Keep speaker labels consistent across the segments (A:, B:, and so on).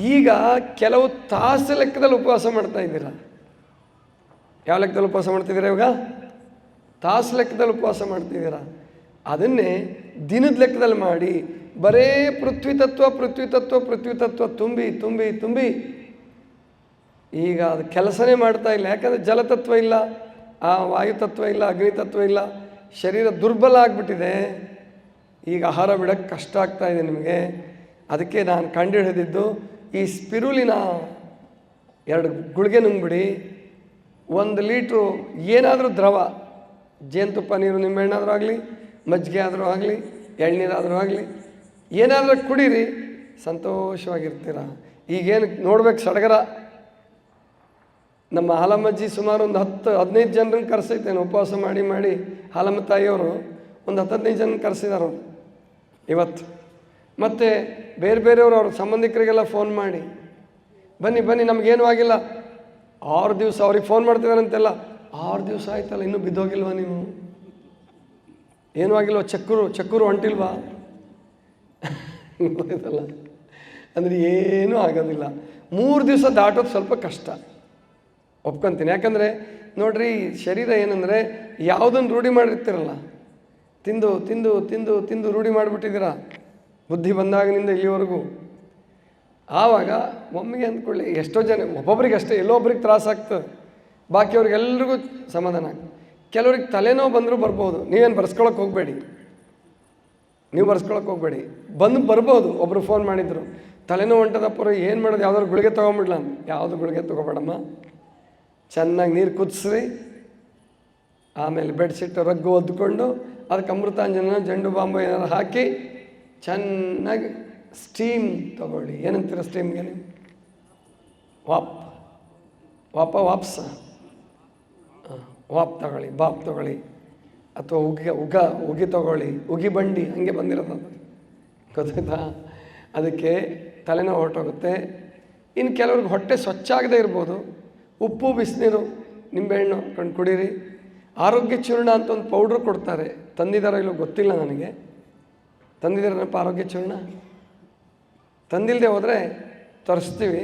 A: ಈಗ ಕೆಲವು ತಾಸು ಲೆಕ್ಕದಲ್ಲಿ ಉಪವಾಸ ಮಾಡ್ತಾ ಇದ್ದೀರ. ಯಾವ ಲೆಕ್ಕದಲ್ಲಿ ಉಪವಾಸ ಮಾಡ್ತಿದ್ದೀರಾ ಇವಾಗ? ತಾಸು ಲೆಕ್ಕದಲ್ಲಿ ಉಪವಾಸ ಮಾಡ್ತಿದ್ದೀರ. ಅದನ್ನೇ ದಿನದ ಲೆಕ್ಕದಲ್ಲಿ ಮಾಡಿ, ಬರೇ ಪೃಥ್ವಿ ತತ್ವ ಪೃಥ್ವಿ ತತ್ವ ಪೃಥ್ವಿ ತತ್ವ ತುಂಬಿ ತುಂಬಿ ತುಂಬಿ. ಈಗ ಅದು ಕೆಲಸನೇ ಮಾಡ್ತಾ ಇಲ್ಲ. ಯಾಕಂದರೆ ಜಲತತ್ವ ಇಲ್ಲ, ಆ ವಾಯುತತ್ವ ಇಲ್ಲ ಅಗ್ನಿತತ್ವ ಇಲ್ಲ, ಶರೀರ ದುರ್ಬಲ ಆಗಿಬಿಟ್ಟಿದೆ. ಈಗ ಆಹಾರ ಬಿಡೋಕ್ಕೆ ಕಷ್ಟ ಆಗ್ತಾ ಇದೆ ನಿಮಗೆ. ಅದಕ್ಕೆ ನಾನು ಕಂಡುಹಿಡಿದಿದ್ದು ಈ ಸ್ಪಿರುಲಿನ ಎರಡು ಗುಳಿಗೆ ನುಂಗ್ಬಿಡಿ. ಒಂದು ಲೀಟ್ರು ಏನಾದರೂ ದ್ರವ, ಜೇನುತುಪ್ಪ ನೀರು ನಿಂಬೆಹಣ್ಣಾದರೂ ಆಗಲಿ, ಮಜ್ಜಿಗೆ ಆದರೂ ಆಗಲಿ, ಎಳ್ನೀರಾದರೂ ಆಗಲಿ, ಏನಾದರೂ ಕುಡೀರಿ, ಸಂತೋಷವಾಗಿರ್ತೀರ. ಈಗೇನು ನೋಡ್ಬೇಕು ಸಡಗರ. ನಮ್ಮ ಹಾಲಮ್ಮಜ್ಜಿ ಸುಮಾರು ಒಂದು ಹತ್ತು, ಹದಿನೈದು ಜನರನ್ನು ಕರೆಸೈತೇನೆ ಉಪವಾಸ ಮಾಡಿ ಮಾಡಿ ಹಾಲಮ್ಮ ತಾಯಿಯವರು. ಒಂದು ಹತ್ತು, ಹದಿನೈದು ಜನ ಕರೆಸಿದಾರೆ ಅವ್ರು ಇವತ್ತು. ಮತ್ತು ಬೇರೆ ಬೇರೆಯವರು ಅವ್ರ ಸಂಬಂಧಿಕರಿಗೆಲ್ಲ ಫೋನ್ ಮಾಡಿ. ಬನ್ನಿ ಬನ್ನಿ, ನಮಗೇನು ಆಗಿಲ್ಲ. ಆರು ದಿವಸ ಅವ್ರಿಗೆ ಫೋನ್ ಮಾಡ್ತಿದಾರಂತೆಲ್ಲ. ಆರು ದಿವಸ ಆಯ್ತಲ್ಲ, ಇನ್ನೂ ಬಿದ್ದೋಗಿಲ್ವಾ ನೀವು? ಏನೂ ಆಗಿಲ್ವ? ಚಕ್ಕರು ಚಕ್ಕರು ಹೊಂಟಿಲ್ವಾ? ಗೊತ್ತಾಯ್ತಲ್ಲ? ಅಂದರೆ ಏನೂ ಆಗೋದಿಲ್ಲ. ಮೂರು ದಿವಸ ದಾಟೋದು ಸ್ವಲ್ಪ ಕಷ್ಟ. ಒಪ್ಕೊತೀನಿ. ಯಾಕಂದರೆ, ನೋಡ್ರಿ, ಶರೀರ ಏನಂದರೆ ಯಾವುದನ್ನು ರೂಢಿ ಮಾಡಿರ್ತೀರಲ್ಲ? ತಿಂದು ತಿಂದು ತಿಂದು ತಿಂದು ರೂಢಿ ಮಾಡಿಬಿಟ್ಟಿದ್ದೀರಾ? ಬುದ್ಧಿ ಬಂದಾಗಿನಿಂದ ಇಲ್ಲಿವರೆಗೂ. ಆವಾಗ ಒಮ್ಮೆಗೆ ಅಂದ್ಕೊಳ್ಳಿ, ಎಷ್ಟೋ ಜನ ಒಬ್ಬೊಬ್ರಿಗೆ ಅಷ್ಟೇ ಎಲ್ಲೋ ಒಬ್ರಿಗೆ ತ್ರಾಸ ಆಗ್ತದೆ. ಬಾಕಿಯವ್ರಿಗೆಲ್ರಿಗೂ ಸಮಾಧಾನ ಆಗ್ತದೆ. ಕೆಲವ್ರಿಗೆ ತಲೆನೋವು ಬಂದರೂ ಬರ್ಬೋದು. ನೀವೇನು ಬರ್ಸ್ಕೊಳಕ್ಕೆ ಹೋಗಬೇಡಿ. ನೀವು ಬರ್ಸ್ಕೊಳಕ್ಕೆ ಹೋಗಬೇಡಿ. ಬಂದು ಬರ್ಬೋದು ಒಬ್ಬರು ಫೋನ್ ಮಾಡಿದ್ರು. ತಲೆನೋವು ಹೊಂಟದಪ್ಪರು ಏನು ಮಾಡೋದು? ಯಾವ್ದಾದ್ರು ಗುಳಿಗೆ ತೊಗೊಂಬಿಡ್ಲ? ಯಾವುದು ಗುಳಿಗೆ ತೊಗೊಬೇಡಮ್ಮ. ಚೆನ್ನಾಗಿ ನೀರು ಕುದಿಸ್ರಿ. ಆಮೇಲೆ ಬೆಡ್ಶೀಟ್ ರಗ್ಗು ಒದ್ದುಕೊಂಡು ಅದಕ್ಕೆ ಅಮೃತಾಂಜನ ಜಂಡು ಬಾಂಬು ಏನಾದ್ರು ಹಾಕಿ ಚೆನ್ನಾಗಿ ಸ್ಟೀಮ್ ತಗೊಳ್ಳಿ. ಏನಂತೀರ ಸ್ಟೀಮ್ಗೆ ನೀವು? ವಾಪ್ ವಾಪ ವಾಪ್ಸ ವಾಪ್ ತಗೊಳ್ಳಿ ಬಾಪ್ ತಗೊಳ್ಳಿ. ಅಥವಾ ಉಗಿ, ಉಗ, ಉಗಿ ತಗೊಳ್ಳಿ. ಉಗಿ ಬಂಡಿ, ಹಂಗೆ ಬಂದಿರೋದು ಗೊತ್ತಾಯ್ತಾ? ಅದಕ್ಕೆ ತಲೆನೋವು ಹೊರಟೋಗುತ್ತೆ. ಇನ್ನು ಕೆಲವ್ರಿಗೆ ಹೊಟ್ಟೆ ಸ್ವಚ್ಛ ಆಗದೇ ಇರ್ಬೋದು. ಉಪ್ಪು, ಬಿಸಿನೀರು, ನಿಂಬೆಹಣ್ಣು ಕಂಡು ಕುಡೀರಿ. ಆರೋಗ್ಯ ಚೂರ್ಣ ಅಂತ ಒಂದು ಪೌಡ್ರ್ ಕೊಡ್ತಾರೆ. ತಂದಿದ್ದಾರೋ ಇಲ್ಲೋ ಗೊತ್ತಿಲ್ಲ ನನಗೆ. ತಂದಿದ್ದಾರಪ್ಪ ಆರೋಗ್ಯ ಚೂರ್ಣ ತಂದಿಲ್ಲದೆ ಹೋದರೆ ತರಿಸ್ತೀವಿ.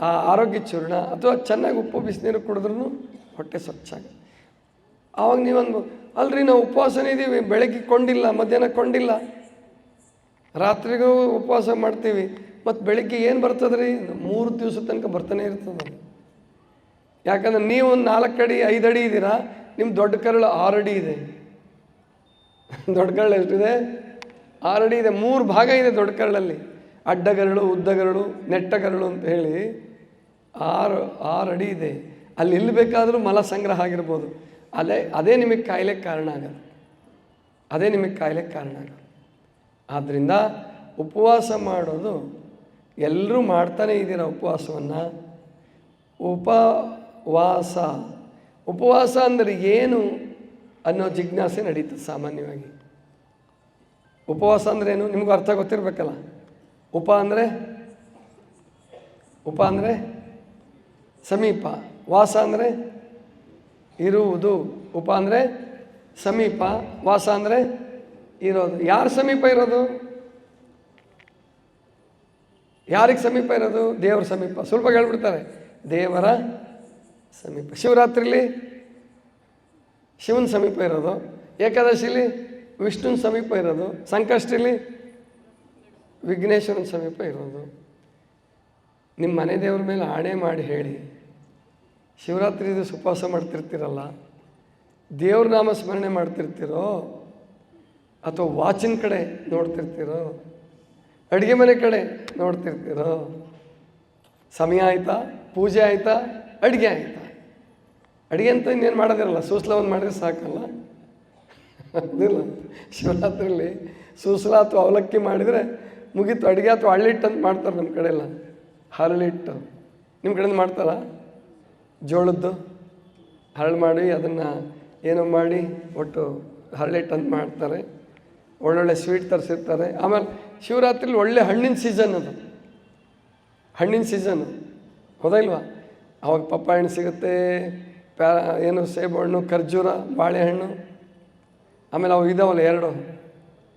A: ಆ ಆರೋಗ್ಯ ಚೂರ್ಣ ಅಥವಾ ಚೆನ್ನಾಗಿ ಉಪ್ಪು ಬಿಸಿನೀರು ಕುಡಿದ್ರೂ ಹೊಟ್ಟೆ ಸ್ವಚ್ಛ ಆಗುತ್ತೆ ಆವಾಗ ನೀವೊಂದು, ಅಲ್ರಿ ನಾವು ಉಪವಾಸನೇ ಇದ್ದೀವಿ ಬೆಳಗ್ಗೆ ಕೊಂಡಿಲ್ಲ, ಮಧ್ಯಾಹ್ನ ಕೊಂಡಿಲ್ಲ. ರಾತ್ರಿಗೂ ಉಪವಾಸ ಮಾಡ್ತೀವಿ. ಮತ್ತು ಬೆಳಗ್ಗೆ ಏನು ಬರ್ತದ್ರಿ? ಮೂರು ದಿವಸ ತನಕ ಬರ್ತಾನೆ ಇರ್ತದೆ. ಯಾಕಂದ್ರೆ ನೀವು ಒಂದು ನಾಲ್ಕು ಅಡಿ, ಐದು ಅಡಿ ಇದ್ದೀರಾ ನಿಮ್ಮ ದೊಡ್ಡ ಕರಳು ಆರು ಅಡಿ ಇದೆ. ದೊಡ್ಡ ಕರಳು ಎಷ್ಟಿದೆ? ಆರು ಅಡಿ ಇದೆ, ಮೂರು ಭಾಗ ಇದೆ ದೊಡ್ಡ ಕರಳಲ್ಲಿ. ಅಡ್ಡಗರಳು, ಉದ್ದಗರಳು, ನೆಟ್ಟಗರಳು ಅಂತ ಹೇಳಿ ಆರು ಆರು ಅಡಿ ಇದೆ. ಅಲ್ಲಿ ಎಲ್ಲಿ ಬೇಕಾದರೂ ಮಲ ಸಂಗ್ರಹ ಆಗಿರ್ಬೋದು. ಅದೇ ಅದೇ ನಿಮಗೆ ಕಾಯಿಲೆ ಕಾರಣ ಆಗೋದು ಅದೇ ನಿಮಗೆ ಕಾಯಿಲೆ ಕಾರಣ ಆಗೋದು ಆದ್ದರಿಂದ ಉಪವಾಸ ಮಾಡೋದು ಎಲ್ಲರೂ ಮಾಡ್ತಾನೆ ಇದ್ದೀರ ಉಪವಾಸವನ್ನು? ಉಪವಾಸ. ಉಪವಾಸ ಅಂದರೆ ಏನು ಅನ್ನೋ ಜಿಜ್ಞಾಸೆ ನಡೀತದೆ ಸಾಮಾನ್ಯವಾಗಿ. ಉಪವಾಸ ಅಂದ್ರೆ ಏನು ನಿಮಗೂ ಅರ್ಥ ಗೊತ್ತಿರಬೇಕಲ್ಲ. ಉಪ ಅಂದರೆ? ಉಪ ಅಂದರೆ? ಸಮೀಪ. ವಾಸ ಅಂದರೆ? ಇರುವುದು. ಉಪ ಅಂದರೆ? ಸಮೀಪ. ವಾಸ ಅಂದರೆ? ಇರೋದು. ಯಾರ ಸಮೀಪ ಇರೋದು? ಯಾರಿಗೆ ಸಮೀಪ ಇರೋದು? ದೇವರ ಸಮೀಪ. ಸ್ವಲ್ಪ ಹೇಳ್ಬಿಡ್ತಾರೆ. ದೇವರ ಸಮೀಪ. ಶಿವರಾತ್ರಿಲಿ ಶಿವನ ಸಮೀಪ ಇರೋದು. ಏಕಾದಶಿಲಿ ವಿಷ್ಣುನ ಸಮೀಪ ಇರೋದು, ಸಂಕಷ್ಟಿಲಿ ವಿಘ್ನೇಶ್ವರನ ಸಮೀಪ ಇರೋದು. ನಿಮ್ಮ ಮನೆ ದೇವ್ರ ಮೇಲೆ ಆಣೆ ಮಾಡಿ ಹೇಳಿ ಶಿವರಾತ್ರಿ ದಿವಸ ಉಪವಾಸ ಮಾಡ್ತಿರ್ತೀರಲ್ಲ, ದೇವ್ರ ನಾಮ ಸ್ಮರಣೆ ಮಾಡ್ತಿರ್ತೀರೋ, ಅಥವಾ ವಾಚಿನ ಕಡೆ ನೋಡ್ತಿರ್ತೀರೋ, ಅಡುಗೆ ಮನೆ ಕಡೆ ನೋಡ್ತಿರ್ತೀರೋ, ಸಮಯ ಆಯಿತಾ, ಪೂಜೆ ಆಯಿತಾ, ಅಡುಗೆ ಆಯಿತಾ? ಅಡುಗೆ ಅಂತ ಇನ್ನೇನು ಮಾಡೋದಿರಲ್ಲ, ಸೂಸ್ಲವನ್ನು ಮಾಡಿದ್ರೆ ಸಾಕಲ್ಲ? ಅದಿಲ್ಲ. ಶಿವರಾತ್ರಿಯಲ್ಲಿ ಸೂಸಲ ಅಥವಾ ಅವಲಕ್ಕಿ ಮಾಡಿದರೆ ಮುಗೀತು, ಅಡುಗೆ ಅಥವಾ ಹಳ್ಳಿಟ್ಟು ಅಂತ ಮಾಡ್ತಾರೆ ನಮ್ಮ ಕಡೆ ಎಲ್ಲ ಹರಳಿಟ್ಟು. ನಿಮ್ಮ ಕಡೆಯಿಂದ ಮಾಡ್ತಾರಾ? ಜೋಳದ್ದು? ಹರಳು ಮಾಡಿ, ಅದನ್ನು ಏನೋ ಮಾಡಿ, ಒಟ್ಟು ಹರಳಿಟ್ಟು ಅಂತ ಮಾಡ್ತಾರೆ. ಒಳ್ಳೊಳ್ಳೆ ಸ್ವೀಟ್ ತರಿಸಿರ್ತಾರೆ. ಆಮೇಲೆ ಶಿವರಾತ್ರಿಲಿ ಒಳ್ಳೆ ಹಣ್ಣಿನ ಸೀಸನ್ ಅದು. ಹಣ್ಣಿನ ಸೀಸನ್ನು ಹೌದಾ ಇಲ್ವಾ? ಅವಾಗ ಪಪ್ಪಾಯ ಹಣ್ಣು ಸಿಗುತ್ತೆ, ಪ್ಯಾ ಏನು ಸೇಬು ಹಣ್ಣು, ಖರ್ಜೂರ, ಬಾಳೆಹಣ್ಣು. ಆಮೇಲೆ ಅವು ಇದಾವಲ್ಲ ಎರಡು.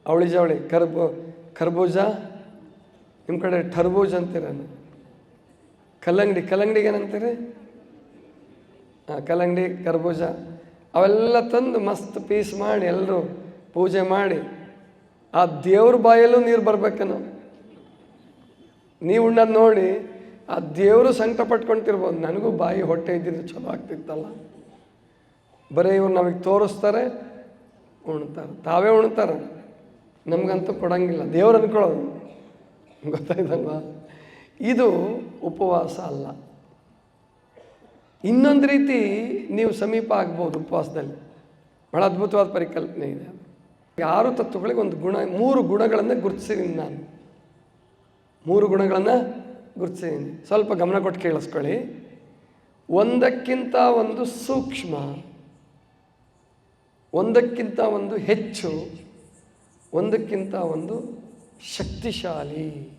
A: ಅವಳಿ ಜವಳಿ, ಕರ್ಬು, ಕರ್ಬೂಜ ನಿಮ್ಮ ಕಡೆ ಟರ್ಬೂಜ್ ಅಂತೀರ ಕಲ್ಲಂಗಡಿ, ಕಲ್ಲಂಗಡಿಗೆ ಏನಂತೀರಿ? ಹಾಂ ಕಲ್ಲಂಗಡಿ, ಕರ್ಬೂಜ, ಅವೆಲ್ಲ ತಂದು ಮಸ್ತ್ ಪೀಸ್ ಮಾಡಿ ಎಲ್ಲರೂ ಪೂಜೆ ಮಾಡಿ ಆ ದೇವ್ರ ಬಾಯಲ್ಲೂ ನೀರು ಬರ್ಬೇಕೇನೋ? ನೀವು ಉಣ್ಣೋದು ನೋಡಿ ಆ ದೇವರು ಸಂಕಟ ಪಟ್ಕೊಂತಿರ್ಬೋದು. ನನಗೂ ಬಾಯಿ ಹೊಟ್ಟೆ ಇದ್ದಿದ್ದು ಚಲೋ ಆಗ್ತಿತ್ತಲ್ಲ. ಬರೀ ಇವ್ರು ನಮಗೆ ತೋರಿಸ್ತಾರೆ. ಉಣ್ತಾರೆ. ತಾವೇ ಉಣ್ತಾರೆ. ನಮಗಂತೂ ಕೊಡಂಗಿಲ್ಲ. ದೇವ್ರು ಅಂದ್ಕೊಳ್ಳೋದು ಗೊತ್ತಾಯ್ತಲ್ವಾ? ಇದು ಉಪವಾಸ ಅಲ್ಲ. ಇನ್ನೊಂದು ರೀತಿ ನೀವು ಸಮೀಪ ಆಗ್ಬೋದು ಉಪವಾಸದಲ್ಲಿ. ಬಹಳ ಅದ್ಭುತವಾದ ಪರಿಕಲ್ಪನೆ ಇದೆ. ಯಾರು ತತ್ವಗಳಿಗೆ ಒಂದು ಗುಣ, ಮೂರು ಗುಣಗಳನ್ನು ಗುರುತಿಸಿದ್ದೀನಿ ನಾನು. ಮೂರು ಗುಣಗಳನ್ನು ಗುರುತಿಸಿದ್ದೀನಿ ಸ್ವಲ್ಪ ಗಮನ ಕೊಟ್ಟು ಕೇಳಿಸ್ಕೊಳ್ಳಿ. ಒಂದಕ್ಕಿಂತ ಒಂದು ಸೂಕ್ಷ್ಮ. ಒಂದಕ್ಕಿಂತ ಒಂದು ಹೆಚ್ಚು, ಒಂದಕ್ಕಿಂತ ಒಂದು ಶಕ್ತಿಶಾಲಿ.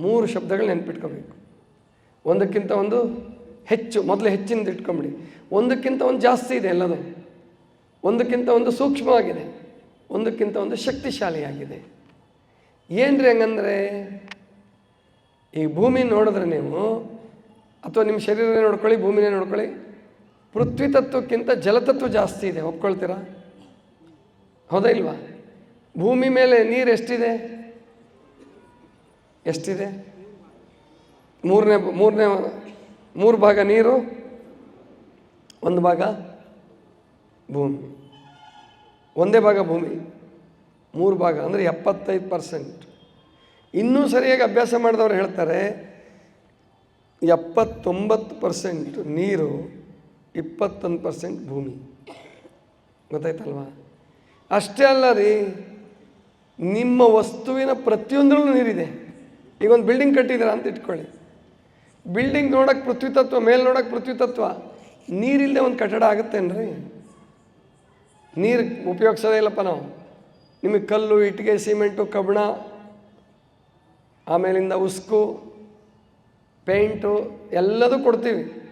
A: ಮೂರು ಶಬ್ದಗಳು ನೆನ್ಪಿಟ್ಕೋಬೇಕು. ಒಂದಕ್ಕಿಂತ ಒಂದು ಹೆಚ್ಚು, ಮೊದಲು ಹೆಚ್ಚಿಂದ ಇಟ್ಕೊಂಬಿಡಿ. ಒಂದಕ್ಕಿಂತ ಒಂದು ಜಾಸ್ತಿ ಇದೆ ಎಲ್ಲದು. ಒಂದಕ್ಕಿಂತ ಒಂದು ಸೂಕ್ಷ್ಮವಾಗಿದೆ. ಒಂದಕ್ಕಿಂತ ಒಂದು ಶಕ್ತಿಶಾಲಿಯಾಗಿದೆ. ಏನ್ರಿ ಹಂಗಂದ್ರೆ, ಈ ಭೂಮಿ ನೋಡಿದ್ರೆ ನೀವು, ಅಥವಾ ನಿಮ್ಮ ಶರೀರನೇ ನೋಡ್ಕೊಳ್ಳಿ, ಭೂಮಿನೇ ನೋಡ್ಕೊಳ್ಳಿ ಪೃಥ್ವಿ ತತ್ವಕ್ಕಿಂತ ಜಲತತ್ವ ಜಾಸ್ತಿ ಇದೆ, ಒಪ್ಕೊಳ್ತೀರಾ? ಹೌದಾ ಇಲ್ವಾ? ಭೂಮಿ ಮೇಲೆ ನೀರು ಎಷ್ಟಿದೆ? ಎಷ್ಟಿದೆ? ಮೂರನೇ ಮೂರನೇ, ಮೂರು ಭಾಗ ನೀರು, ಒಂದು ಭಾಗ ಭೂಮಿ. ಒಂದೇ ಭಾಗ ಭೂಮಿ, ಮೂರು ಭಾಗ, ಅಂದರೆ ಎಪ್ಪತ್ತೈದು ಪರ್ಸೆಂಟ್. ಇನ್ನೂ ಸರಿಯಾಗಿ ಅಭ್ಯಾಸ ಮಾಡಿದವರು ಹೇಳ್ತಾರೆ, ಎಪ್ಪತ್ತೊಂಬತ್ತು ಪರ್ಸೆಂಟ್ ನೀರು ಇಪ್ಪತ್ತೊಂದು ಪರ್ಸೆಂಟ್ ಭೂಮಿ. ಗೊತ್ತಾಯ್ತಲ್ವಾ? ಅಷ್ಟೇ ಅಲ್ಲ ರೀ, ನಿಮ್ಮ ವಸ್ತುವಿನ ಪ್ರತಿಯೊಂದರಲ್ಲೂ ನೀರಿದೆ. ಈಗ ಒಂದು ಬಿಲ್ಡಿಂಗ್ ಕಟ್ಟಿದ್ದೀರ ಅಂತ ಇಟ್ಕೊಳ್ಳಿ. ಬಿಲ್ಡಿಂಗ್ ನೋಡೋಕೆ ಪೃಥ್ವಿ ತತ್ವ, ಮೇಲೆ ನೋಡೋಕೆ ಪೃಥ್ವಿ ತತ್ವ, ನೀರಿಲ್ಲದೆ ಒಂದು ಕಟ್ಟಡ ಆಗುತ್ತೇನ್ರಿ ನೀರು ಉಪಯೋಗಿಸೋದೇ ಇಲ್ಲಪ್ಪ ನಾವು. ನಿಮಗೆ ಕಲ್ಲು, ಇಟ್ಟಿಗೆ, ಸಿಮೆಂಟು, ಕಬ್ಬಣ, ಆಮೇಲಿಂದ ಉಸ್ಕು, ಪೇಂಟು ಎಲ್ಲದೂ ಕೊಡ್ತೀವಿ.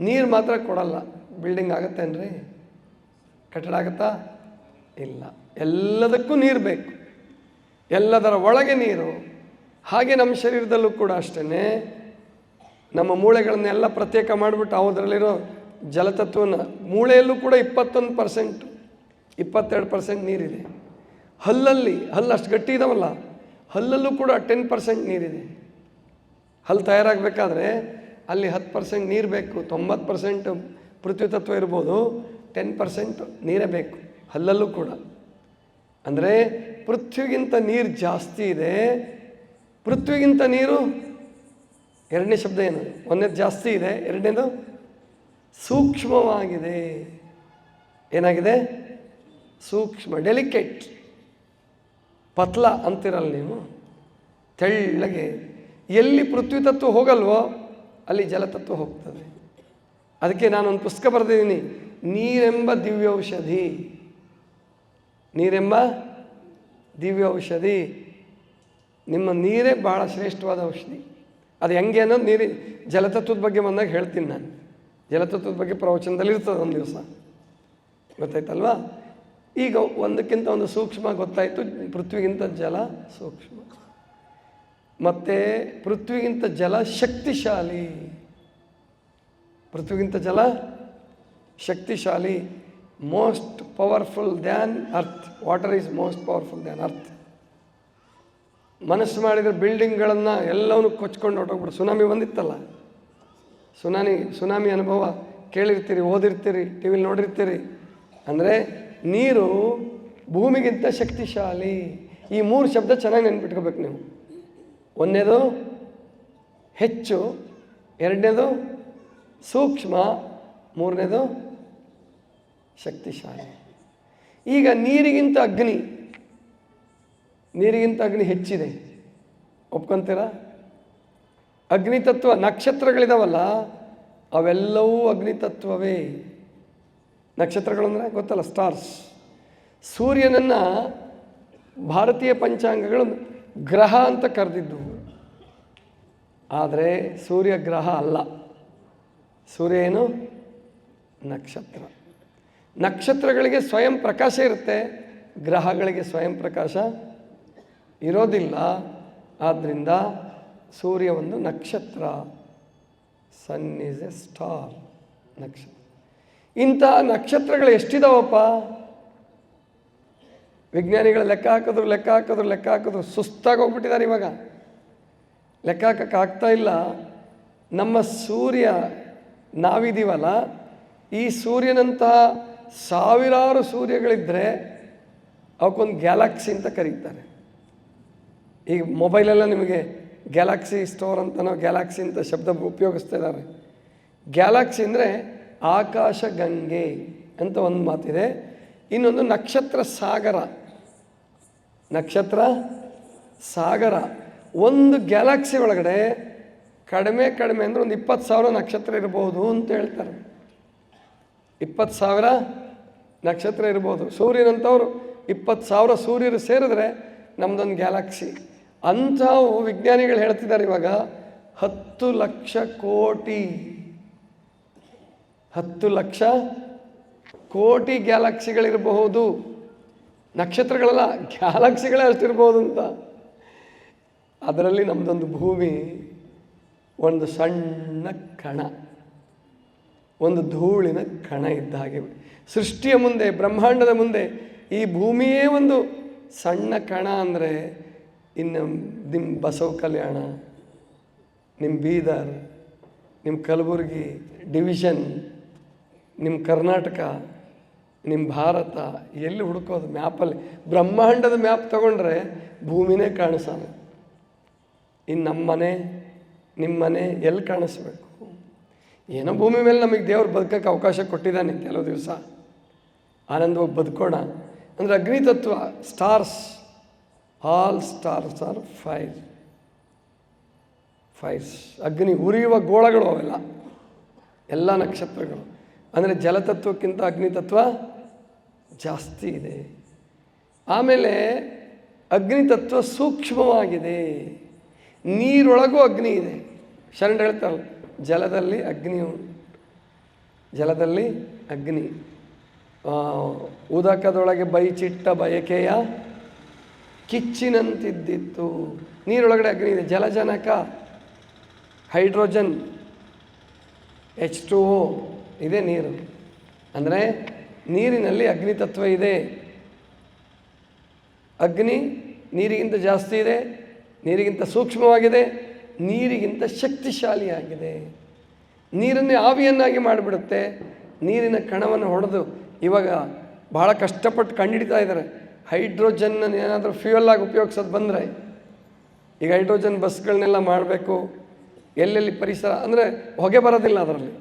A: ನೀರು ಮಾತ್ರ ಕೊಡಲ್ಲ. ಬಿಲ್ಡಿಂಗ್ ಆಗತ್ತೇನ್ರಿ ಕಟ್ಟಡ ಆಗುತ್ತಾ? ಇಲ್ಲ. ಎಲ್ಲದಕ್ಕೂ ನೀರು ಬೇಕು. ಎಲ್ಲದರ ಒಳಗೆ ನೀರು. ಹಾಗೆ ನಮ್ಮ ಶರೀರದಲ್ಲೂ ಕೂಡ ಅಷ್ಟೇ ನಮ್ಮ ಮೂಳೆಗಳನ್ನೆಲ್ಲ ಪ್ರತ್ಯೇಕ ಮಾಡಿಬಿಟ್ಟು ಅದರಲ್ಲಿರೋ ಜಲತತ್ವನ ಮೂಳೆಯಲ್ಲೂ ಕೂಡ ಇಪ್ಪತ್ತೊಂದು ಪರ್ಸೆಂಟ್ ಇಪ್ಪತ್ತೆರಡು ಪರ್ಸೆಂಟ್ ನೀರಿದೆ. ಹಲ್ಲಲ್ಲಿ, ಹಲ್ಲು ಅಷ್ಟು ಗಟ್ಟಿ ಇದಾವಲ್ಲ, ಹಲ್ಲಲ್ಲೂ ಕೂಡ ಟೆನ್ ಪರ್ಸೆಂಟ್ ನೀರಿದೆ. ಹಲ್ಲು ತಯಾರಾಗಬೇಕಾದ್ರೆ ಅಲ್ಲಿ ಹತ್ತು ಪರ್ಸೆಂಟ್ ನೀರು ಬೇಕು, ತೊಂಬತ್ತು ಪರ್ಸೆಂಟ್ ಪೃಥ್ವಿ ತತ್ವ ಇರ್ಬೋದು, ಟೆನ್ ಪರ್ಸೆಂಟ್ ನೀರೇ ಬೇಕು, ಹಲ್ಲಲ್ಲೂ ಕೂಡ. ಅಂದರೆ ಪೃಥ್ವಿಗಿಂತ ನೀರು ಜಾಸ್ತಿ ಇದೆ, ಪೃಥ್ವಿಗಿಂತ ನೀರು, ಎರಡನೇ ಶಬ್ದ ಏನು? ಒಂದನೇದು ಜಾಸ್ತಿ ಇದೆ, ಎರಡನೇದು ಸೂಕ್ಷ್ಮವಾಗಿದೆ. ಏನಾಗಿದೆ? ಸೂಕ್ಷ್ಮ ಡೆಲಿಕೇಟ್ ಪತ್ಲ ಅಂತಿರಲ್ಲ ನೀವು, ತೆಳ್ಳಗೆ. ಎಲ್ಲಿ ಪೃಥ್ವಿ ತತ್ವ ಹೋಗಲ್ವೋ ಅಲ್ಲಿ ಜಲತತ್ವ ಹೋಗ್ತದೆ. ಅದಕ್ಕೆ ನಾನೊಂದು ಪುಸ್ತಕ ಬರೆದಿದ್ದೀನಿ, ನೀರೆಂಬ ದಿವ್ಯೌಷಧಿ. ನೀರೆಂಬ ದಿವ್ಯ ಔಷಧಿ ನಿಮ್ಮ ನೀರೇ ಭಾಳ ಶ್ರೇಷ್ಠವಾದ ಔಷಧಿ. ಅದು ಹೆಂಗೆ ಅನ್ನೋದು ನೀರಿ, ಜಲತತ್ವದ ಬಗ್ಗೆ ಬಂದಾಗ ಹೇಳ್ತೀನಿ ನಾನು. ಜಲತತ್ವದ ಬಗ್ಗೆ ಪ್ರವಚನದಲ್ಲಿ ಇರ್ತದೆ ಒಂದು ದಿವಸ. ಗೊತ್ತಾಯ್ತಲ್ವಾ? ಈಗ ಒಂದಕ್ಕಿಂತ ಒಂದು ಸೂಕ್ಷ್ಮ ಗೊತ್ತಾಯಿತು, ಪೃಥ್ವಿಗಿಂತ ಜಲ ಸೂಕ್ಷ್ಮ. ಮತ್ತು ಪೃಥ್ವಿಗಿಂತ ಜಲ ಶಕ್ತಿಶಾಲಿ. ಪೃಥ್ವಿಗಿಂತ ಜಲ ಶಕ್ತಿಶಾಲಿ. Most powerful than earth water is most powerful than earth ಮನಸ್ಸು ಮಾಡಿದರೆ ಬಿಲ್ಡಿಂಗ್ಗಳನ್ನು ಎಲ್ಲವನ್ನು ಕೊಚ್ಕೊಂಡು ಹೊಟ್ಟೋಗ್ಬಿಡು ಸುನಾಮಿ ಬಂದಿತ್ತಲ್ಲ? ಸುನಾಮಿ ಸುನಾಮಿ ಅನುಭವ. ಕೇಳಿರ್ತೀರಿ, ಓದಿರ್ತೀರಿ ಟಿ ವಿಲಿ ನೋಡಿರ್ತೀರಿ. ಅಂದರೆ ನೀರು ಭೂಮಿಗಿಂತ ಶಕ್ತಿಶಾಲಿ. ಈ ಮೂರು ಶಬ್ದ ಚೆನ್ನಾಗಿ ನೆನ್ಪಿಟ್ಕೋಬೇಕು ನೀವು. ಒಂದನೇದು ಹೆಚ್ಚು, ಎರಡನೇದು ಸೂಕ್ಷ್ಮ, ಮೂರನೇದು ಶಕ್ತಿಶಾಲಿ. ಈಗ ನೀರಿಗಿಂತ ಅಗ್ನಿ ನೀರಿಗಿಂತ ಅಗ್ನಿ ಹೆಚ್ಚಿದೆ. ಒಪ್ಕೊಂತೀರಾ? ಅಗ್ನಿತತ್ವ ನಕ್ಷತ್ರಗಳಿದಾವಲ್ಲ, ಅವೆಲ್ಲವೂ ಅಗ್ನಿತತ್ವವೇ ನಕ್ಷತ್ರಗಳು ಅಂದರೆ ಗೊತ್ತಲ್ಲ ಸ್ಟಾರ್ಸ್ ಸೂರ್ಯನನ್ನು ಭಾರತೀಯ ಪಂಚಾಂಗಗಳು ಗ್ರಹ ಅಂತ ಕರೆದಿದ್ದು. ಆದರೆ ಸೂರ್ಯ ಗ್ರಹ ಅಲ್ಲ. ಸೂರ್ಯ ಏನು? ನಕ್ಷತ್ರ. ನಕ್ಷತ್ರಗಳಿಗೆ ಸ್ವಯಂ ಪ್ರಕಾಶ ಇರುತ್ತೆ. ಗ್ರಹಗಳಿಗೆ ಸ್ವಯಂ ಪ್ರಕಾಶ ಇರೋದಿಲ್ಲ. ಆದ್ದರಿಂದ ಸೂರ್ಯ ಒಂದು ನಕ್ಷತ್ರ. ಸನ್ ಈಸ್ ಎ ಸ್ಟಾರ್ ನಕ್ಷತ್ರ. ಇಂಥ ನಕ್ಷತ್ರಗಳು ಎಷ್ಟಿದಾವಪ್ಪ? ವಿಜ್ಞಾನಿಗಳು ಲೆಕ್ಕ ಹಾಕಿದ್ರು ಲೆಕ್ಕ ಹಾಕಿದ್ರು ಲೆಕ್ಕ ಹಾಕಿದ್ರು. ಸುಸ್ತಾಗಿ ಹೋಗ್ಬಿಟ್ಟಿದ್ದಾರೆ ಇವಾಗ. ಲೆಕ್ಕ ಹಾಕಕ್ಕೆ ಆಗ್ತಾ ಇಲ್ಲ. ನಮ್ಮ ಸೂರ್ಯ ನಾವಿದ್ದೀವಲ್ಲ ಈ ಸೂರ್ಯನಂತಹ ಸಾವಿರಾರು ಸೂರ್ಯಗಳಿದ್ದರೆ ಅವಕ್ಕೊಂದು ಗ್ಯಾಲಕ್ಸಿ ಅಂತ ಕರೀತಾರೆ. ಈಗ ಮೊಬೈಲೆಲ್ಲ ನಿಮಗೆ ಗ್ಯಾಲಕ್ಸಿ ಸ್ಟೋರ್ ಅಂತನೋ ಗ್ಯಾಲಕ್ಸಿ ಅಂತ ಶಬ್ದ ಉಪಯೋಗಿಸ್ತಾ ಇದ್ದಾರೆ. ಗ್ಯಾಲಕ್ಸಿ ಅಂದರೆ ಆಕಾಶ ಗಂಗೆ ಅಂತ ಒಂದು ಮಾತಿದೆ. ಇನ್ನೊಂದು ನಕ್ಷತ್ರ ಸಾಗರ. ನಕ್ಷತ್ರ, ಸಾಗರ. ಒಂದು ಗ್ಯಾಲಕ್ಸಿ ಒಳಗಡೆ ಕಡಿಮೆ ಕಡಿಮೆ ಅಂದರೆ ಒಂದು ಇಪ್ಪತ್ತು ಸಾವಿರ ನಕ್ಷತ್ರ ಇರ್ಬೋದು ಅಂತ ಹೇಳ್ತಾರೆ. ಇಪ್ಪತ್ತು ಸಾವಿರ ನಕ್ಷತ್ರ ಇರ್ಬೋದು. ಸೂರ್ಯನಂಥವ್ರು ಇಪ್ಪತ್ತು ಸಾವಿರ ಸೂರ್ಯರು ಸೇರಿದ್ರೆ ನಮ್ಮದೊಂದು ಗ್ಯಾಲಕ್ಸಿ ಅಂಥವು ವಿಜ್ಞಾನಿಗಳು ಹೇಳ್ತಿದ್ದಾರೆ ಇವಾಗ, ಹತ್ತು ಲಕ್ಷ ಕೋಟಿ. ಹತ್ತು ಲಕ್ಷ ಕೋಟಿ ಗ್ಯಾಲಕ್ಸಿಗಳಿರಬಹುದು ನಕ್ಷತ್ರಗಳಲ್ಲ ಗ್ಯಾಲಕ್ಸಿಗಳೇ ಅಷ್ಟಿರ್ಬೋದು ಅಂತ. ಅದರಲ್ಲಿ ನಮ್ಮದೊಂದು ಭೂಮಿ, ಒಂದು ಸಣ್ಣ ಕಣ, ಒಂದು ಧೂಳಿನ ಕಣ ಇದ್ದ ಹಾಗೆ. ಸೃಷ್ಟಿಯ ಮುಂದೆ, ಬ್ರಹ್ಮಾಂಡದ ಮುಂದೆ ಈ ಭೂಮಿಯೇ ಒಂದು ಸಣ್ಣ ಕಣ ಅಂದರೆ ಇನ್ನು ನಿಮ್ಮ ಬಸವ ಕಲ್ಯಾಣ ನಿಮ್ಮ ಬೀದರ್ ನಿಮ್ಮ ಕಲಬುರಗಿ, ಡಿವಿಷನ್ ನಿಮ್ಮ ಕರ್ನಾಟಕ ನಿಮ್ಮ ಭಾರತ ಎಲ್ಲಿ ಹುಡುಕೋದು ಮ್ಯಾಪಲ್ಲಿ ಬ್ರಹ್ಮಾಂಡದ ಮ್ಯಾಪ್ ತಗೊಂಡ್ರೆ ಭೂಮಿನೇ ಕಾಣಿಸಲ್ಲ ಇನ್ನು ನಮ್ಮ ಮನೆ ನಿಮ್ಮ ಮನೆ ಎಲ್ಲಿ ಕಾಣಿಸ್ಬೇಕು? ಏನೋ ಭೂಮಿ ಮೇಲೆ ನಮಗೆ ದೇವ್ರು ಬದುಕೋಕ್ಕೆ ಅವಕಾಶ ಕೊಟ್ಟಿದ್ದಾನೆ ಕೆಲವು ದಿವಸ. ಆನಂದವಾಗಿ ಬದುಕೋಣ. ಅಂದರೆ ಅಗ್ನಿತತ್ವ stars all stars are fire. Fires. ಅಗ್ನಿ ಉರಿಯುವ ಗೋಳಗಳು ಅವೆಲ್ಲ. ಎಲ್ಲ ನಕ್ಷತ್ರಗಳು. ಅಂದರೆ ಜಲತತ್ವಕ್ಕಿಂತ ಅಗ್ನಿತತ್ವ ಜಾಸ್ತಿ ಇದೆ. ಆಮೇಲೆ ಅಗ್ನಿತತ್ವ ಸೂಕ್ಷ್ಮವಾಗಿದೆ. ನೀರೊಳಗೂ ಅಗ್ನಿ ಇದೆ. ಶರಣ ಹೇಳ್ತಾರಲ್ಲ, ಜಲದಲ್ಲಿ ಅಗ್ನಿ ಜಲದಲ್ಲಿ ಅಗ್ನಿ. ಉದಕದೊಳಗೆ ಬೈಚಿಟ್ಟ ಬಯಕೆಯ ಕಿಚ್ಚಿನಂತಿದ್ದಿತ್ತು. ನೀರೊಳಗಡೆ ಅಗ್ನಿ ಇದೆ. ಜಲಜನಕ, ಹೈಡ್ರೋಜನ್ ಎಚ್ ಟು ಓ ಇದೆ ನೀರು. ಅಂದರೆ ನೀರಿನಲ್ಲಿ ಅಗ್ನಿತತ್ವ ಇದೆ. ಅಗ್ನಿ ನೀರಿಗಿಂತ ಜಾಸ್ತಿ ಇದೆ, ನೀರಿಗಿಂತ ಸೂಕ್ಷ್ಮವಾಗಿದೆ, ನೀರಿಗಿಂತ ಶಕ್ತಿಶಾಲಿಯಾಗಿದೆ. ನೀರನ್ನೇ ಆವಿಯನ್ನಾಗಿ ಮಾಡಿಬಿಡುತ್ತೆ. ನೀರಿನ ಕಣವನ್ನು ಹೊಡೆದು ಇವಾಗ ಭಾಳ ಕಷ್ಟಪಟ್ಟು ಕಂಡುಹಿಡಿತಾ ಇದ್ದಾರೆ. ಹೈಡ್ರೋಜನ್ನ ಏನಾದರೂ ಫ್ಯೂಯಲ್ ಆಗಿ ಉಪಯೋಗಿಸೋದು ಬಂದರೆ ಈಗ ಹೈಡ್ರೋಜನ್ ಬಸ್ಗಳನ್ನೆಲ್ಲ ಮಾಡಬೇಕು. ಎಲ್ಲೆಲ್ಲಿ ಪರಿಸರ ಅಂದರೆ ಹೊಗೆ ಬರೋದಿಲ್ಲ ಅದರಲ್ಲಿ.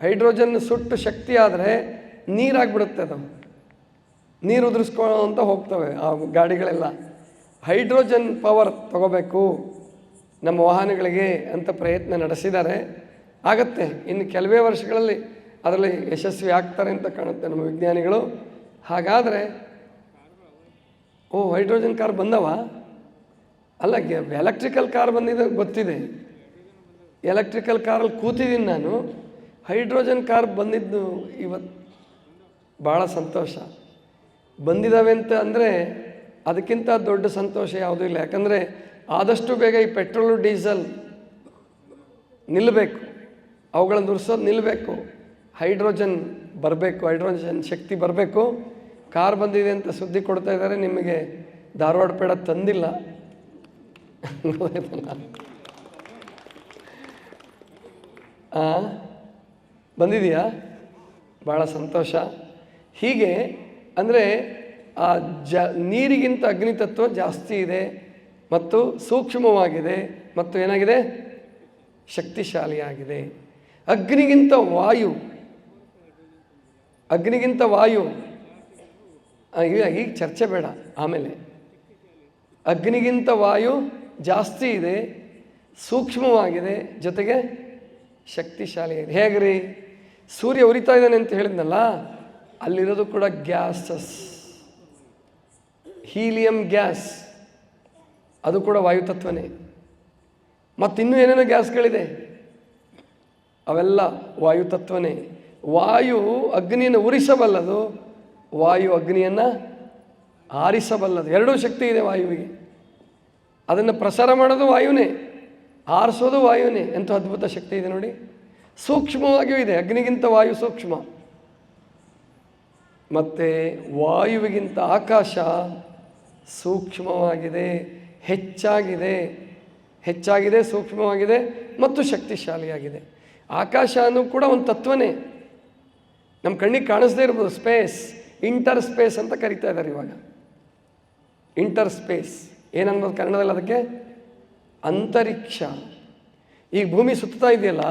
A: ಹೈಡ್ರೋಜನ್ ಸುಟ್ಟು ಶಕ್ತಿ ಆದರೆ ನೀರಾಗ್ಬಿಡುತ್ತೆ ಅದು. ನೀರು ಉದುರಿಸ್ಕೊಂತ ಹೋಗ್ತವೆ ಆ ಗಾಡಿಗಳೆಲ್ಲ. ಹೈಡ್ರೋಜನ್ ಪವರ್ ತಗೋಬೇಕು. ನಮ್ಮ ವಾಹನಗಳಿಗೆ ಅಂತ ಪ್ರಯತ್ನ ನಡೆಸಿದ್ದಾರೆ. ಆಗತ್ತೆ. ಇನ್ನು ಕೆಲವೇ ವರ್ಷಗಳಲ್ಲಿ ಅದರಲ್ಲಿ ಯಶಸ್ವಿ ಆಗ್ತಾರೆ ಅಂತ ಕಾಣುತ್ತೆ ನಮ್ಮ ವಿಜ್ಞಾನಿಗಳು. ಹಾಗಾದರೆ, ಓ, ಹೈಡ್ರೋಜನ್ ಕಾರ್ ಬಂದವ? ಅಲ್ಲ ಎಲೆಕ್ಟ್ರಿಕಲ್ ಕಾರ್ ಬಂದಿದೆ ಗೊತ್ತಿದೆ. ಎಲೆಕ್ಟ್ರಿಕಲ್ ಕಾರಲ್ಲಿ ಕೂತಿದ್ದೀನಿ ನಾನು. ಹೈಡ್ರೋಜನ್ ಕಾರ್ ಬಂದಿದ್ದು ಇವತ್ತು ಭಾಳ ಸಂತೋಷ. ಬಂದಿದ್ದಾವೆ ಅಂತ ಅಂದರೆ ಅದಕ್ಕಿಂತ ದೊಡ್ಡ ಸಂತೋಷ ಯಾವುದೂ ಇಲ್ಲ. ಯಾಕಂದರೆ ಆದಷ್ಟು ಬೇಗ ಈ ಪೆಟ್ರೋಲು, ಡೀಸೆಲ್ ನಿಲ್ಲಬೇಕು ಅವುಗಳನ್ನು ಉರ್ಸೋದು ನಿಲ್ಲಬೇಕು ಹೈಡ್ರೋಜನ್ ಬರಬೇಕು, ಹೈಡ್ರೋಜನ್ ಶಕ್ತಿ ಬರಬೇಕು. ಕಾರ್ ಬಂದಿದೆ ಅಂತ ಸುದ್ದಿ ಕೊಡ್ತಾ ಇದ್ದಾರೆ. ನಿಮಗೆ ಧಾರವಾಡ ಪೇಡ ತಂದಿಲ್ಲ. ಬಂದಿದೆಯಾ? ಭಾಳ ಸಂತೋಷ. ಹೀಗೆ ಅಂದರೆ ಆ ಜ ನೀರಿಗಿಂತ ಅಗ್ನಿತತ್ವ ಜಾಸ್ತಿ ಇದೆ ಮತ್ತು ಸೂಕ್ಷ್ಮವಾಗಿದೆ ಮತ್ತು ಏನಾಗಿದೆ? ಶಕ್ತಿಶಾಲಿಯಾಗಿದೆ. ಅಗ್ನಿಗಿಂತ ವಾಯು. ಅಗ್ನಿಗಿಂತ ವಾಯು. ಈಗ ಈಗ ಚರ್ಚೆ ಬೇಡ, ಆಮೇಲೆ. ಅಗ್ನಿಗಿಂತ ವಾಯು ಜಾಸ್ತಿ ಇದೆ, ಸೂಕ್ಷ್ಮವಾಗಿದೆ, ಜೊತೆಗೆ ಶಕ್ತಿಶಾಲಿ ಇದೆ ಹೇಗ್ರಿ? ಸೂರ್ಯ ಉರಿತಾ ಇದ್ದಾನೆ ಅಂತ ಹೇಳಿದ್ನಲ್ಲ? ಅಲ್ಲಿರೋದು ಕೂಡ ಗ್ಯಾಸಸ್. Helium gas. ಅದು ಕೂಡ ವಾಯುತತ್ವನೇ ಮತ್ತಿನ್ನೂ ಏನೇನೋ ಗ್ಯಾಸ್ಗಳಿದೆ? ಅವೆಲ್ಲ ವಾಯುತತ್ವನೇ ವಾಯು ಅಗ್ನಿಯನ್ನು ಉರಿಸಬಲ್ಲದು. ವಾಯು ಅಗ್ನಿಯನ್ನು ಆರಿಸಬಲ್ಲದು ಎರಡೂ ಶಕ್ತಿ ಇದೆ ವಾಯುವಿಗೆ. ಅದನ್ನು ಪ್ರಸಾರ ಮಾಡೋದು ವಾಯುನೇ. ಆರಿಸೋದು ವಾಯುನೇ. ಎಂಥ ಅದ್ಭುತ ಶಕ್ತಿ ಇದೆ ನೋಡಿ. ಸೂಕ್ಷ್ಮವಾಗಿಯೂ ಇದೆ. ಅಗ್ನಿಗಿಂತ ವಾಯು ಸೂಕ್ಷ್ಮ. ಮತ್ತು ವಾಯುವಿಗಿಂತ ಆಕಾಶ ಸೂಕ್ಷ್ಮವಾಗಿದೆ, ಹೆಚ್ಚಾಗಿದೆ ಹೆಚ್ಚಾಗಿದೆ, ಸೂಕ್ಷ್ಮವಾಗಿದೆ ಮತ್ತು ಶಕ್ತಿಶಾಲಿಯಾಗಿದೆ. ಆಕಾಶ ಅನ್ನೂ ಕೂಡ ಒಂದು ತತ್ವನೇ. ನಮ್ಮ ಕಣ್ಣಿಗೆ ಕಾಣಿಸ್ದೇ ಇರ್ಬೋದು, ಸ್ಪೇಸ್, ಇಂಟರ್ ಸ್ಪೇಸ್ ಅಂತ ಕರಿತಾ ಇದ್ದಾರೆ ಇವಾಗ. ಇಂಟರ್ ಸ್ಪೇಸ್, ಏನನ್ಬೋದು ಕನ್ನಡದಲ್ಲಿ ಅದಕ್ಕೆ? ಅಂತರಿಕ್ಷ. ಈಗ ಭೂಮಿ ಸುತ್ತಾ ಇದೆಯಲ್ಲ,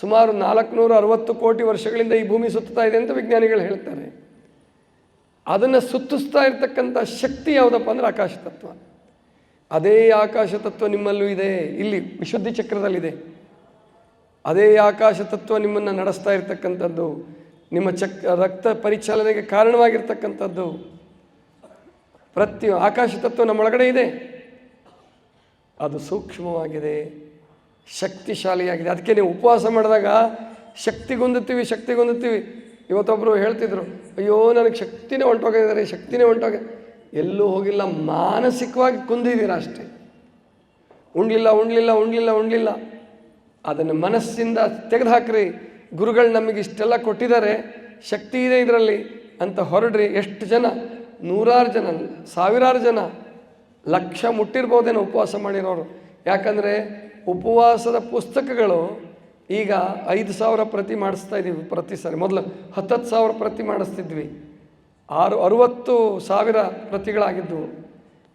A: ಸುಮಾರು ನಾಲ್ಕುನೂರ ಅರವತ್ತು ಕೋಟಿ ವರ್ಷಗಳಿಂದ ಈ ಭೂಮಿ ಸುತ್ತಾ ಇದೆ ಅಂತ ವಿಜ್ಞಾನಿಗಳು ಹೇಳ್ತಾರೆ. ಅದನ್ನು ಸುತ್ತಿಸ್ತಾ ಇರ್ತಕ್ಕಂಥ ಶಕ್ತಿ ಯಾವುದಪ್ಪ ಅಂದರೆ ಆಕಾಶ ತತ್ವ. ಅದೇ ಆಕಾಶ ತತ್ವ ನಿಮ್ಮಲ್ಲೂ ಇದೆ. ಇಲ್ಲಿ ವಿಶುದ್ಧಿ ಚಕ್ರದಲ್ಲಿದೆ. ಅದೇ ಆಕಾಶ ತತ್ವ ನಿಮ್ಮನ್ನು ನಡೆಸ್ತಾ ಇರ್ತಕ್ಕಂಥದ್ದು, ನಿಮ್ಮ ಚಕ್, ರಕ್ತ ಪರಿಚಾಲನೆಗೆ ಕಾರಣವಾಗಿರ್ತಕ್ಕಂಥದ್ದು. ಪ್ರತಿ ಆಕಾಶ ತತ್ವ ನಮ್ಮೊಳಗಡೆ ಇದೆ. ಅದು ಸೂಕ್ಷ್ಮವಾಗಿದೆ, ಶಕ್ತಿಶಾಲಿಯಾಗಿದೆ. ಅದಕ್ಕೆ ನೀವು ಉಪವಾಸ ಮಾಡಿದಾಗ ಶಕ್ತಿಗೊಂದುತ್ತೀವಿ ಶಕ್ತಿಗೊಂದುತ್ತೀವಿ ಇವತ್ತೊಬ್ಬರು ಹೇಳ್ತಿದ್ರು ಅಯ್ಯೋ, ನನಗೆ ಶಕ್ತಿನೇ ಹೊಂಟೋಗಿದ್ದಾರೆ ಶಕ್ತಿನೇ ಹೊಂಟೋಗ ಎಲ್ಲೂ ಹೋಗಿಲ್ಲ, ಮಾನಸಿಕವಾಗಿ ಕುಂದಿದ್ದೀರಾ ಅಷ್ಟೇ. ಉಣ್ಲಿಲ್ಲ ಉಣ್ಲಿಲ್ಲ ಉಣ್ಲಿಲ್ಲ ಉಣ್ಲಿಲ್ಲ ಅದನ್ನು ಮನಸ್ಸಿಂದ ತೆಗೆದುಹಾಕ್ರಿ. ಗುರುಗಳು ನಮಗೆ ಇಷ್ಟೆಲ್ಲ ಕೊಟ್ಟಿದ್ದಾರೆ, ಶಕ್ತಿ ಇದೆ ಇದರಲ್ಲಿ ಅಂತ ಹೊರಡ್ರಿ. ಎಷ್ಟು ಜನ? ನೂರಾರು ಜನ, ಸಾವಿರಾರು ಜನ. ಲಕ್ಷ ಮುಟ್ಟಿರ್ಬೋದೇನೋ ಉಪವಾಸ ಮಾಡಿರೋರು. ಯಾಕಂದರೆ ಉಪವಾಸದ ಪುಸ್ತಕಗಳು ಈಗ ಐದು ಸಾವಿರ ಪ್ರತಿ ಮಾಡಿಸ್ತಾ ಇದ್ದೀವಿ ಪ್ರತಿ ಸಾರಿ. ಮೊದಲು ಹತ್ತತ್ತು ಸಾವಿರ ಪ್ರತಿ ಮಾಡಿಸ್ತಿದ್ವಿ. ಆರು, ಅರುವತ್ತು ಸಾವಿರ ಪ್ರತಿಗಳಾಗಿದ್ದವು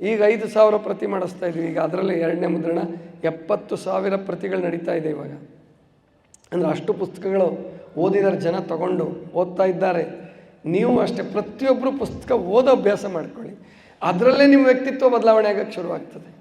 A: ಈಗ ಐದು ಸಾವಿರ ಪ್ರತಿ ಮಾಡಿಸ್ತಾ ಇದ್ವಿ. ಈಗ ಅದರಲ್ಲಿ ಎರಡನೇ ಮುದ್ರಣ ಎಪ್ಪತ್ತು ಸಾವಿರ ಪ್ರತಿಗಳು ನಡೀತಾ ಇದೆ ಇವಾಗ. ಅಂದರೆ ಅಷ್ಟು ಪುಸ್ತಕಗಳು ಓದಿದರ ಜನ ತಗೊಂಡು ಓದ್ತಾ ಇದ್ದಾರೆ. ನೀವು ಅಷ್ಟೇ ಪ್ರತಿಯೊಬ್ಬರು ಪುಸ್ತಕ ಓದೋ ಅಭ್ಯಾಸ ಮಾಡ್ಕೊಳ್ಳಿ. ಅದರಲ್ಲೇ ನಿಮ್ಮ ವ್ಯಕ್ತಿತ್ವ ಬದಲಾವಣೆ ಆಗೋಕ್ಕೆ ಶುರುವಾಗ್ತದೆ.